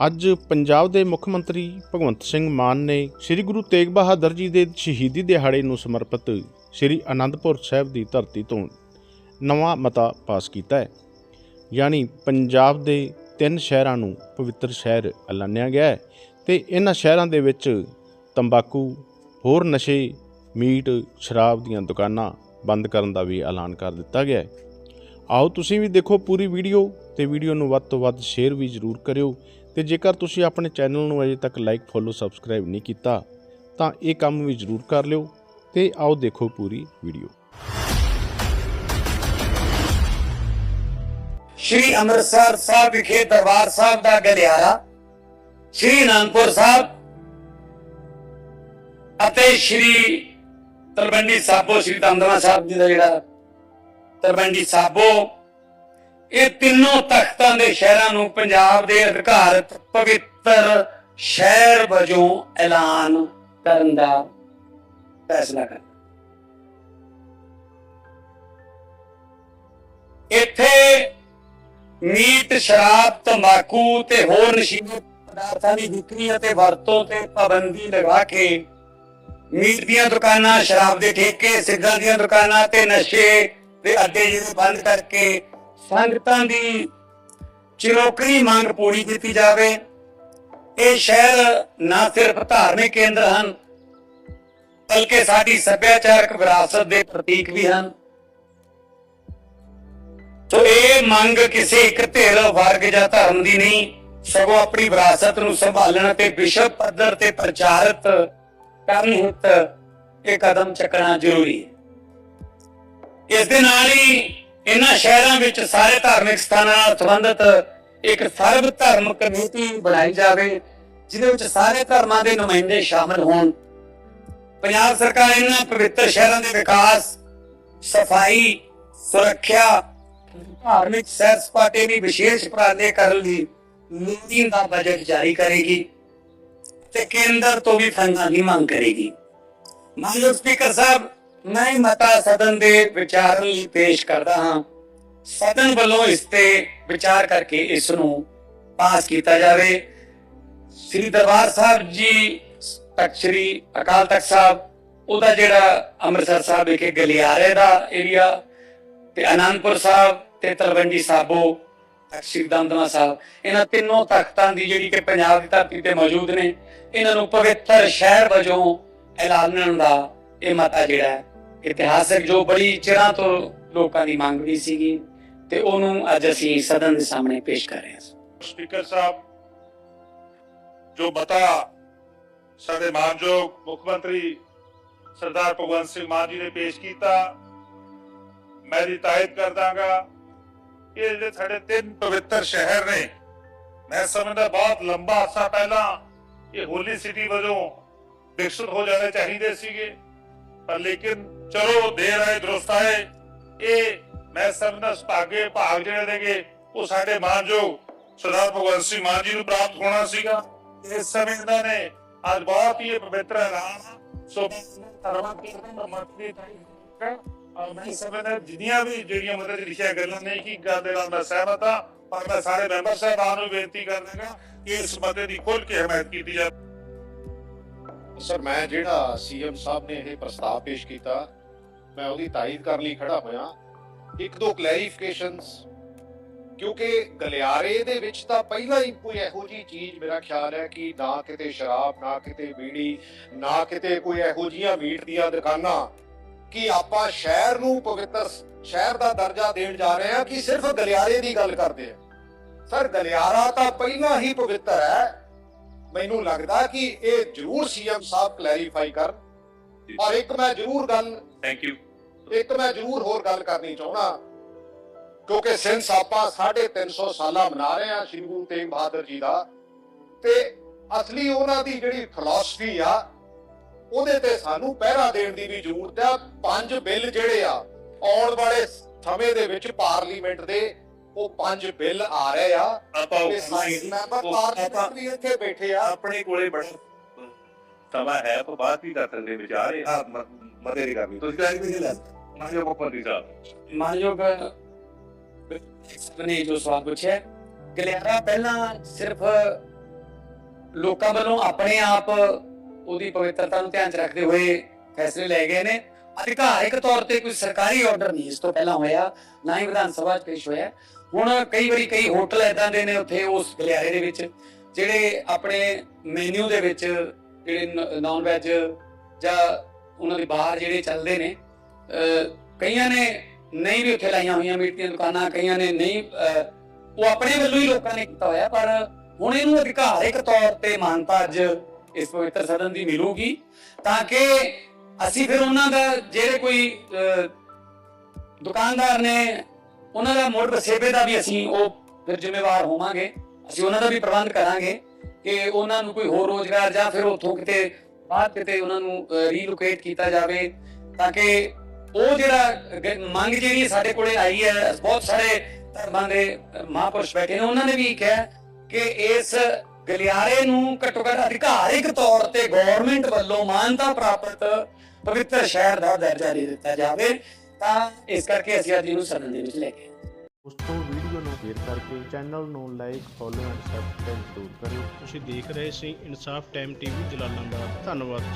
ਅੱਜ ਪੰਜਾਬ ਦੇ ਮੁੱਖ ਮੰਤਰੀ ਭਗਵੰਤ ਸਿੰਘ ਮਾਨ ਨੇ ਸ੍ਰੀ ਗੁਰੂ ਤੇਗ ਬਹਾਦਰ ਜੀ ਦੇ ਸ਼ਹੀਦੀ ਦਿਹਾੜੇ ਨੂੰ ਸਮਰਪਿਤ ਸ੍ਰੀ ਅਨੰਦਪੁਰ ਸਾਹਿਬ ਦੀ ਧਰਤੀ ਤੋਂ ਨਵਾਂ ਮਤਾ ਪਾਸ ਕੀਤਾ ਹੈ। ਯਾਨੀ ਪੰਜਾਬ ਦੇ ਤਿੰਨ ਸ਼ਹਿਰਾਂ ਨੂੰ ਪਵਿੱਤਰ ਸ਼ਹਿਰ ਐਲਾਨਿਆ ਗਿਆ ਹੈ ਤੇ ਇਹਨਾਂ ਸ਼ਹਿਰਾਂ ਦੇ ਵਿੱਚ ਤੰਬਾਕੂ, ਹੋਰ ਨਸ਼ੇ, ਮੀਟ, ਸ਼ਰਾਬ ਦੀਆਂ ਦੁਕਾਨਾਂ ਬੰਦ ਕਰਨ ਦਾ ਵੀ ਐਲਾਨ ਕਰ ਦਿੱਤਾ ਗਿਆ ਹੈ। ਆਓ ਤੁਸੀਂ ਵੀ ਦੇਖੋ ਪੂਰੀ ਵੀਡੀਓ ਤੇ ਵੀਡੀਓ ਨੂੰ ਵੱਧ ਤੋਂ ਵੱਧ ਸ਼ੇਅਰ ਵੀ ਜ਼ਰੂਰ ਕਰਿਓ ਤੇ ਜੇਕਰ ਤੁਸੀਂ ਆਪਣੇ ਚੈਨਲ ਨੂੰ ਅਜੇ ਤੱਕ ਲਾਈਕ ਫੋਲੋ ਸਬਸਕ੍ਰਾਈਬ ਨਹੀਂ ਕੀਤਾ, ਤਾਂ ਇਹ ਕੰਮ ਵੀ ਜ਼ਰੂਰ ਕਰ ਲਿਓ ਤੇ ਆਓ ਦੇਖੋ ਪੂਰੀ ਵੀਡੀਓ ਸ਼੍ਰੀ ਅੰਮ੍ਰਿਤਸਰ ਸਾਹਿਬ ਵਿਖੇ ਦਰਬਾਰ ਸਾਹਿਬ ਦਾ ਗਲਿਆਰਾ, ਸ਼੍ਰੀ ਅਨੰਦਪੁਰ ਸਾਹਿਬ ਅਤੇ ਸ਼੍ਰੀ ਤਲਵੰਡੀ ਸਾਬੋ, ਸ਼੍ਰੀ ਦਮਦਮਾ ਸਾਹਿਬ ਜੀ ਦਾ ਜਿਹੜਾ ਤਲਵੰਡੀ ਸਾਬੋ ਇਹ ਤਿੰਨੋਂ ਤਖਤਾਂ ਦੇ ਸ਼ਹਿਰਾਂ ਨੂੰ ਪੰਜਾਬ ਦੇ ਅਧਿਕਾਰਤ ਪਵਿੱਤਰ ਸ਼ਹਿਰ ਵਜੋਂ ਐਲਾਨ ਕਰਨ ਦਾ ਫੈਸਲਾ ਕਰ ਇੱਥੇ ਮੀਟ, ਸ਼ਰਾਬ, ਤੰਬਾਕੂ ਤੇ ਹੋਰ ਨਸ਼ੀਲੇ ਪਦਾਰਥਾਂ ਦੀ ਵਿਕਰੀ ਅਤੇ ਵਰਤੋਂ ਤੇ ਪਾਬੰਦੀ ਲਗਾ ਕੇ ਮੀਟ ਦੀਆਂ ਦੁਕਾਨਾਂ, ਸ਼ਰਾਬ ਦੇ ਠੇਕੇ ਸਿਗਰਾਂ ਦੀਆਂ ਦੁਕਾਨਾਂ ਤੇ ਨਸ਼ੇ ਦੇ ਅੱਡੇ ਜਿਹੜੇ ਬੰਦ ਕਰਕੇ ਸੰਗਤਾਂ ਦੀ ਚਿਰੋਕਰੀ ਮੰਗ ਪੂਰੀ ਕੀਤੀ ਜਾਵੇ। ਇਹ ਸ਼ਹਿਰ ਨਾ ਸਿਰਫ ਧਾਰਮਿਕ ਕੇਂਦਰ ਹਨ, ਬਲਕਿ ਸਾਡੀ ਸੱਭਿਆਚਾਰਕ ਵਿਰਾਸਤ ਦੇ ਪ੍ਰਤੀਕ ਵੀ ਹਨ। ਸੋ ਇਹ ਮੰਗ ਕਿਸੇ ਇੱਕ ਧਿਰ ਵਰਗ ਜਾਂ ਧਰਮ ਦੀ ਨਹੀਂ, ਸਗੋਂ ਆਪਣੀ ਵਿਰਾਸਤ ਨੂੰ ਸੰਭਾਲਣ ਤੇ ਵਿਸ਼ਵ ਪੱਧਰ ਤੇ ਪ੍ਰਚਾਰਿਤ ਕਰਨ ਹਿੱਤ ਇਹ ਕਦਮ ਚੱਕਣਾ ਜ਼ਰੂਰੀ ਹੈ। ਇਸ ਦੇ ਨਾਲ ਹੀ ਇਹਨਾਂ ਸ਼ਹਿਰਾਂ ਵਿੱਚ ਸਾਰੇ ਧਾਰਮਿਕ ਸਥਾਨਾਂ ਨਾਲ ਸੰਬੰਧਿਤ ਇੱਕ ਸਰਬ ਧਰਮ ਕਮੇਟੀ ਬਣਾਈ ਜਾਵੇ, ਜਿਹਦੇ ਵਿੱਚ ਸਾਰੇ ਧਰਮਾਂ ਦੇ ਨੁਮਾਇੰਦੇ ਸ਼ਾਮਲ ਹੋਣ। ਪੰਜਾਬ ਸਰਕਾਰ ਇਹਨਾਂ ਪਵਿੱਤਰ ਸ਼ਹਿਰਾਂ ਦੇ ਵਿਕਾਸ, ਸਫ਼ਾਈ, ਸੁਰੱਖਿਆ, ਧਾਰਮਿਕ ਸੈਰ ਸਪਾਟੇ ਲਈ ਵਿਸ਼ੇਸ਼ ਉਪਰਾਲੇ ਕਰਨ ਲਈ ਦਾ ਬਜਟ ਜਾਰੀ ਕਰੇਗੀ ਤੇ ਕੇਂਦਰ ਤੋਂ ਵੀ ਫੰਡਾਂ ਦੀ ਮੰਗ ਕਰੇਗੀ। ਮਾਨਯੋਗ ਸਪੀਕਰ ਸਾਹਿਬ ਮੈਂ ਮਤਾ ਸਦਨ ਦੇ ਵਿਚਾਰਨ ਲਈ ਪੇਸ਼ ਕਰਦਾ ਹਾਂ। ਸਦਨ ਵੱਲੋਂ ਇਸ ਤੇ ਵਿਚਾਰ ਕਰਕੇ ਇਸ ਨੂੰ ਪਾਸ ਕੀਤਾ ਜਾਵੇ। ਸ੍ਰੀ ਦਰਬਾਰ ਸਾਹਿਬ ਜੀ, ਤਖਤ ਸ੍ਰੀ ਅਕਾਲ ਤਖਤ ਸਾਹਿਬ, ਉਹਦਾ ਜਿਹੜਾ ਅੰਮ੍ਰਿਤਸਰ ਸਾਹਿਬ ਵਿਖੇ ਗਲਿਆਰੇ ਦਾ ਏਰੀਆ ਤੇ ਆਨੰਦਪੁਰ ਸਾਹਿਬ ਤੇ ਤਲਵੰਡੀ ਸਾਬੋ, ਤਖਤ ਸ੍ਰੀ ਦਮਦਮਾ ਸਾਹਿਬ। ਇਹਨਾਂ ਤਿੰਨੋਂ ਤਖਤਾਂ ਦੀ ਜਿਹੜੀ ਕਿ ਪੰਜਾਬ ਦੀ ਧਰਤੀ ਤੇ ਮੌਜੂਦ ਨੇ, ਇਹਨਾਂ ਨੂੰ ਪਵਿੱਤਰ ਸ਼ਹਿਰ ਵਜੋਂ ਐਲਾਨਣ ਦਾ ਇਹ ਮਤਾ ਜਿਹੜਾ ਹੈ, ਇਤਿਹਾਸਕ ਜੋ ਬੜੀ ਚਿਰਾਂ ਤੋਂ ਲੋਕਾਂ ਦੀ ਮੰਗ ਵੀ ਸੀਗੀ ਤੇ ਉਹਨੂੰ ਅੱਜ ਅਸੀਂ ਸਦਨ ਦੇ ਸਾਹਮਣੇ ਪੇਸ਼ ਕਰ ਰਹੇ ਹਾਂ। ਸਪੀਕਰ ਸਾਹਿਬ, ਜੋ ਬਤਾ ਸਾਡੇ ਮਾਨਯੋਗ ਮੁੱਖ ਮੰਤਰੀ ਸਰਦਾਰ ਭਗਵੰਤ ਸਿੰਘ ਮਾਨ ਜੀ ਨੇ ਪੇਸ਼ ਕੀਤਾ, ਮੈਂ ਦੀ ਤਾਇਦ ਕਰਦਾਗਾ ਕਿ ਇਹ ਜਿਹੜੇ ਸਾਡੇ ਤਿੰਨ ਪਵਿੱਤਰ ਸ਼ਹਿਰ ਨੇ, ਮੈਂ ਸਮਝਦਾ ਬਹੁਤ ਲੰਬਾ ਅਰਸਾ ਪਹਿਲਾਂ ਇਹ ਹੋਲੀ ਸਿਟੀ ਵਜੋਂ ਵਿਕਸਿਤ ਹੋ ਜਾਣੇ ਚਾਹੀਦੇ ਸੀਗੇ। ਪਰ ਲੇਕਿਨ ਚਲੋ, ਦੇਰ ਆਏ, ਦਰੁਸਤ ਆਏ। ਇਹ ਮੈਂ ਸਮਝਦਾ ਸੁਭਾਗੇ ਭਾਗ ਜਿਹੜੇ ਦੇਗੇ ਉਹ ਸਾਡੇ ਮਾਨਯੋਗ ਸਰਦਾਰ ਭਗਵੰਤ ਸਿੰਘ ਮਾਨ ਜੀ ਨੂੰ ਪ੍ਰਾਪਤ ਹੋਣਾ ਸੀਗਾ। ਇਸ ਸਮੇਂ ਇਹਨਾਂ ਨੇ ਅੱਜ ਬਹੁਤ ਹੀ ਪਵਿੱਤਰ ਐਲਾਨ ਸੋ ਧਰਮਾਂ ਦੀ ਮਤਲੀ ਔਰ ਮੈਂ ਸਮਝਦਾ ਜਿੰਨੀਆਂ ਵੀ ਜਿਹੜੀਆਂ ਮਦਦ ਲਿਖਿਆ ਗੱਲਾਂ ਨੇ ਕੀ ਗੱਲ ਦੇ ਨਾਲ ਮੈਂ ਸਹਿਮਤ ਹਾਂ। ਪਰ ਮੈਂ ਸਾਰੇ ਮੈਂਬਰ ਸਾਹਿਬਾਨ ਨੂੰ ਬੇਨਤੀ ਕਰਦਾਗਾ ਕਿ ਇਸ ਮਤੇ ਦੀ ਖੁੱਲ ਕੇ ਹਮਾਇਤ ਕੀਤੀ ਜਾਵੇ। ਸਰ ਮੈਂ ਜਿਹੜਾ ਸੀਐਮ ਸਾਹਿਬ ਨੇ ਇਹ ਪ੍ਰਸਤਾਵ ਪੇਸ਼ ਕੀਤਾ, ਮੈਂ ਉਹਦੀ ਤਾਇਦ ਕਰਨ ਲਈ ਖੜਾ ਹੋਇਆ। ਇੱਕ ਦੋ ਕਲੈਰੀਫਿਕੇਸ਼ਨਸ ਕਿਉਂਕਿ ਗਲਿਆਰੇ ਦੇ ਵਿੱਚ ਤਾਂ ਪਹਿਲਾਂ ਹੀ ਕੋਈ ਇਹੋ ਜੀ ਚੀਜ਼ ਮੇਰਾ ਖਿਆਲ ਹੈ ਕਿ ਨਾ ਕਿਤੇ ਸ਼ਰਾਬ, ਨਾ ਕਿਤੇ ਬੀੜੀ, ਨਾ ਕਿਤੇ ਕੋਈ ਇਹੋ ਜੀਆਂ ਮੀਟ ਦੀਆਂ ਦੁਕਾਨਾਂ, ਕਿ ਆਪਾਂ ਸ਼ਹਿਰ ਨੂੰ ਪਵਿੱਤਰ ਸ਼ਹਿਰ ਦਾ ਦਰਜਾ ਦੇਣ ਜਾ ਰਹੇ ਹਾਂ ਕਿ ਸਿਰਫ ਗਲਿਆਰੇ ਦੀ ਗੱਲ ਕਰਦੇ ਆ ਸਰ ਗਲਿਆਰਾ ਤਾਂ ਪਹਿਲਾਂ ਹੀ ਪਵਿੱਤਰ ਹੈ। ਮੈਨੂੰ ਲੱਗਦਾ ਕਿ ਇਹ ਜ਼ਰੂਰ ਸੀਐਮ ਸਾਹਿਬ ਕਲੈਰੀਫਾਈ ਕਰਨ। ਔਰ ਇੱਕ ਮੈਂ ਜ਼ਰੂਰ ਗੱਲ ਥੈਂਕ ਯੂ ਇੱਕ ਮੈਂ ਜ਼ਰੂਰ ਹੋਰ ਗੱਲ ਕਰਨੀ ਚਾਹਣਾ ਕਿਉਂਕਿ ਸਿੰਸ ਆਪਾਂ 350 ਸਾਲਾ ਮਨਾ ਰਹੇ ਹਾਂ ਸ਼੍ਰੀ ਗੁਰੂ ਤੇਗ ਬਹਾਦਰ ਜੀ ਦਾ ਤੇ ਅਸਲੀ ਉਹਨਾਂ ਦੀ ਜਿਹੜੀ ਫਿਲਾਸਫੀ ਆ ਉਹਦੇ ਤੇ ਸਾਨੂੰ ਪਹਿਰਾ ਦੇਣ ਦੀ ਵੀ ਜ਼ਰੂਰਤ ਆ। ਪੰਜ ਬਿੱਲ ਜਿਹੜੇ ਆ ਆਉਣ ਵਾਲੇ ਸਮੇਂ ਦੇ ਵਿੱਚ ਪਾਰਲੀਮੈਂਟ ਦੇ ਉਹ ਪੰਜ ਬਿੱਲ ਆ ਰਹੇ ਆ। ਆਪਾਂ ਤੇ ਸਾਰੇ ਮੈਂਬਰ ਪਾਰਲੀਮੈਂਟ ਵੀ ਇੱਥੇ ਬੈਠੇ ਆ। ਆਪਣੇ ਕੋਲੇ ਬੜਾ ਸਮਾਂ ਹੈ ਪਰ ਬਾਤ ਵੀ ਕਰ ਸਕਦੇ ਵਿਚਾਰ ਇਹ ਆ ਮਤੇ ਦੀ ਕਰਨੀ ਤੁਸੀਂ ਕਹਿੰਦੇ ਨਹੀਂ ਲੈ ਮਾਨਯੋਗ ਮੰਤਰੀ ਸਾਹਿਬ ਮਾਨਯੋਗ ਨੇ ਜੋ ਸਵਾਲ ਪੁੱਛਿਆ। ਗਲਿਆਰਾ ਪਹਿਲਾਂ ਸਿਰਫ ਲੋਕਾਂ ਵੱਲੋਂ ਆਪਣੇ ਆਪ ਉਹਦੀ ਪਵਿੱਤਰਤਾ ਨੂੰ ਧਿਆਨ 'ਚ ਰੱਖਦੇ ਹੋਏ ਫੈਸਲੇ ਲਏ ਗਏ ਨੇ। ਅਧਿਕਾਰਿਕ ਤੌਰ ਤੇ ਕੋਈ ਸਰਕਾਰੀ ਆਰਡਰ ਨਹੀਂ। ਇਸ ਤੋਂ ਪਹਿਲਾਂ ਹੋਇਆ, ਨਾ ਹੀ ਵਿਧਾਨ ਸਭਾ 'ਚ ਪੇਸ਼ ਹੋਇਆ। ਹੁਣ ਕਈ ਵਾਰੀ ਕਈ ਹੋਟਲ ਐਦਾਂ ਦੇ ਨੇ ਉੱਥੇ ਉਸ ਗਲਿਆਰੇ ਦੇ ਵਿੱਚ, ਜਿਹੜੇ ਆਪਣੇ ਮੈਨੂ ਦੇ ਵਿੱਚ ਜਿਹੜੇ ਨਾਨ ਵੈਜ ਜਾਂ ਉਹਨਾਂ ਦੇ ਬਾਹਰ ਜਿਹੜੇ ਚੱਲਦੇ ਨੇ ਕਈਆਂ ਨੇ ਨਹੀਂ ਵੀ ਉੱਥੇ ਲਾਈਆਂ ਹੋਈਆਂ ਮੀਟ ਦੀਆਂ ਦੁਕਾਨਾਂ, ਕਈਆਂ ਨੇ ਨਹੀਂ ਉਹ ਆਪਣੇ ਵੱਲੋਂ ਹੀ ਲੋਕਾਂ ਨੇ ਕੀਤਾ ਹੋਇਆ, ਪਰ ਹੁਣ ਇਹਨੂੰ ਅਧਿਕਾਰਿਕ ਤੌਰ ਤੇ ਮਾਨਤਾ ਅੱਜ ਇਸ ਪਵਿੱਤਰ ਸਦਨ ਦੀ ਮਿਲੂਗੀ, ਤਾਂ ਕਿ ਅਸੀਂ ਫਿਰ ਉਹਨਾਂ ਦਾ ਜਿਹੜੇ ਕੋਈ ਦੁਕਾਨਦਾਰ ਨੇ ਉਹਨਾਂ ਦਾ ਮੁੜ ਵਸੇਬੇ ਦਾ ਵੀ ਅਸੀਂ ਉਹ ਫਿਰ ਜ਼ਿੰਮੇਵਾਰ ਹੋਵਾਂਗੇ। ਅਸੀਂ ਉਹਨਾਂ ਦਾ ਵੀ ਪ੍ਰਬੰਧ ਕਰਾਂਗੇ ਕਿ ਉਹਨਾਂ ਨੂੰ ਕੋਈ ਹੋਰ ਰੋਜ਼ਗਾਰ ਜਾਂ ਫਿਰ ਉੱਥੋਂ ਕਿਤੇ ਬਾਹਰ ਕਿਤੇ ਉਹਨਾਂ ਨੂੰ ਰੀਲੋਕੇਟ ਕੀਤਾ ਜਾਵੇ ਤਾਂ ਕਿ ਉਹ ਜਿਹੜਾ ਮੰਗ ਜਿਹੜੀ ਸਾਡੇ ਕੋਲੇ ਆਈ ਹੈ ਬਹੁਤ ਸਾਰੇ ਧਰਮਾਂ ਦੇ ਅ, ਮਹਾਂਪੁਰਸ਼ ਬੈਠੇ ਨੇ ਉਹਨਾਂ ਨੇ ਵੀ ਕਿਹਾ ਕਿ ਇਸ ਗਲਿਆਰੇ ਨੂੰ ਘੱਟੋ ਘੱਟ ਅਧਿਕਾਰਿਕ ਤੌਰ ਤੇ ਗਵਰਨਮੈਂਟ ਵੱਲੋਂ ਮਾਨਤਾ ਪ੍ਰਾਪਤ ਪਵਿੱਤਰ ਸ਼ਹਿਰ ਦਾ ਦਰਜਾ ਦੇ ਦਿੱਤਾ ਜਾਵੇ ਤਾਂ ਇਸ ਕਰਕੇ ਅਸੀਂ ਅੱਜ ਇਹਨੂੰ ਸਦਨ ਦੇ ਵਿੱਚ ਲੈ ਕੇ ਆਏ। ਉਸ ਤੋਂ ਵੀਡੀਓ ਨੂੰ ਸ਼ੇਅਰ ਕਰਕੇ ਚੈਨਲ ਨੂੰ ਲਾਈਕ ਫੋਲੋ ਐਂਡ ਸਬਸਕ੍ਰਾਈਬ ਜ਼ਰੂਰ ਕਰਿਓ। ਤੁਸੀਂ ਦੇਖ ਰਹੇ ਸੀ ਇਨਸਾਫ ਟਾਈਮ ਟੀਵੀ ਜਲਾਲਾਬਾਦ। ਧੰਨਵਾਦ